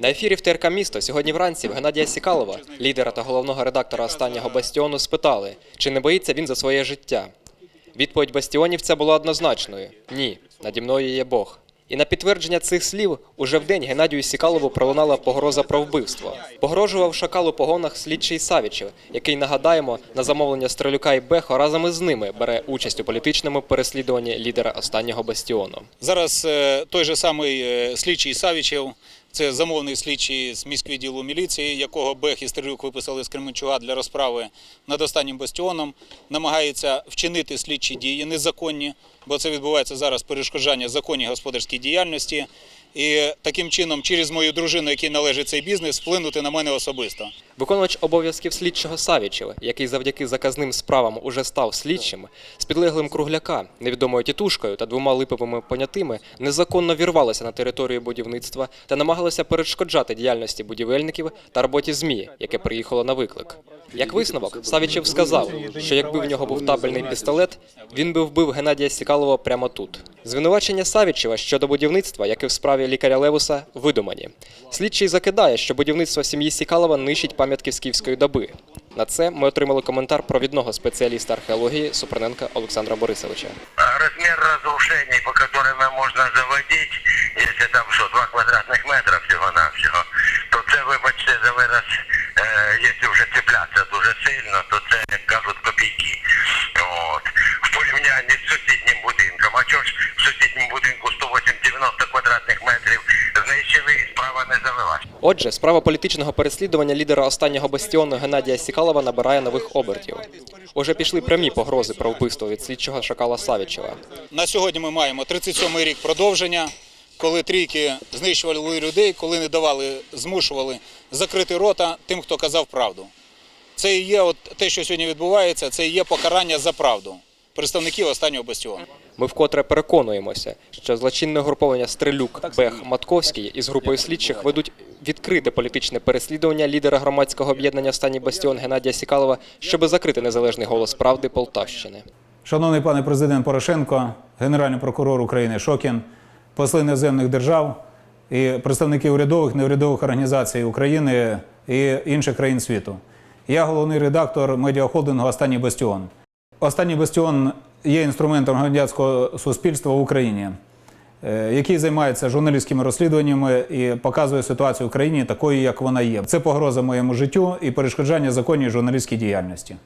На ефірі в ТРК Місто сьогодні вранці в Геннадія Сікалова, лідера та головного редактора останнього бастіону, спитали, чи не боїться він за своє життя. Відповідь бастіонівця була однозначною: ні, наді мною є Бог. І на підтвердження цих слів уже вдень Геннадію Сікалову пролунала погроза про вбивство. Погрожував шакал у погонах слідчий Савічев, який нагадаємо на замовлення Стрелюка і Бехо разом із ними бере участь у політичному переслідуванні лідера останнього бастіону. Зараз е, той же самий е, слідчий Савічев, це замовний слідчий з міськвідділу міліції, якого Бех і Стрелюк виписали з Кременчуга для розправи над останнім бастіоном, намагається вчинити слідчі дії незаконні, бо це відбувається зараз перешкоджання законній господарській діяльності. І таким чином, через мою дружину, якій належить цей бізнес, вплинути на мене особисто. Виконувач обов'язків слідчого Савічева, який завдяки заказним справам уже став слідчим, з підлеглим кругляка, невідомою тітушкою та двома липовими понятими, незаконно вірвалося на територію будівництва та намагалося перешкоджати діяльності будівельників та роботі ЗМІ, яке приїхало на виклик. Як висновок, Савічев сказав, що якби в нього був табельний пістолет, він би вбив Геннадія Сікалова прямо тут. Звинувачення Савічева щодо будівництва, як і в справі лікаря Левуса, видумані. Слідчий закидає, що будівництво сім'ї Сікалова нищить пам'ятки скіфської доби. На це ми отримали коментар провідного спеціаліста археології Супруненка Олександра Борисовича. размер разрушений, по которым можно заводить, если там що, 2 квадратних метра всього-навсього, то це, вибачте, за вираз, е, якщо вже цеплятися дуже сильно, то це, Отже, справа політичного переслідування лідера останнього бастіону Геннадія Сікалова набирає нових обертів. Уже пішли прямі погрози про вбивство від слідчого шакала Савічева. На сьогодні ми маємо 37-й рік продовження, коли трійки знищували людей, коли не давали, змушували закрити рота тим, хто казав правду. Це і є от те, що сьогодні відбувається, це і є покарання за правду представників останнього бастіону. Ми вкотре переконуємося, що злочинне груповання Стрелюк, Бех, Матковський із групою слідчих ведуть відкрите політичне переслідування лідера громадського об'єднання «Останній бастіон» Геннадія Сікалова, щоби закрити незалежний голос правди Полтавщини. Шановний пане президент Порошенко, Генеральний прокурор України Шокін, посли іноземних держав і представники урядових неурядових організацій України і інших країн світу. Я головний редактор медіахолдингу Останній бастіон. Останній бастіон є інструментом громадянського суспільства в Україні, е, який займається журналістськими розслідуваннями і показує ситуацію в Україні такою, як вона є. Це погроза моєму життю і перешкоджання законній журналістській діяльності.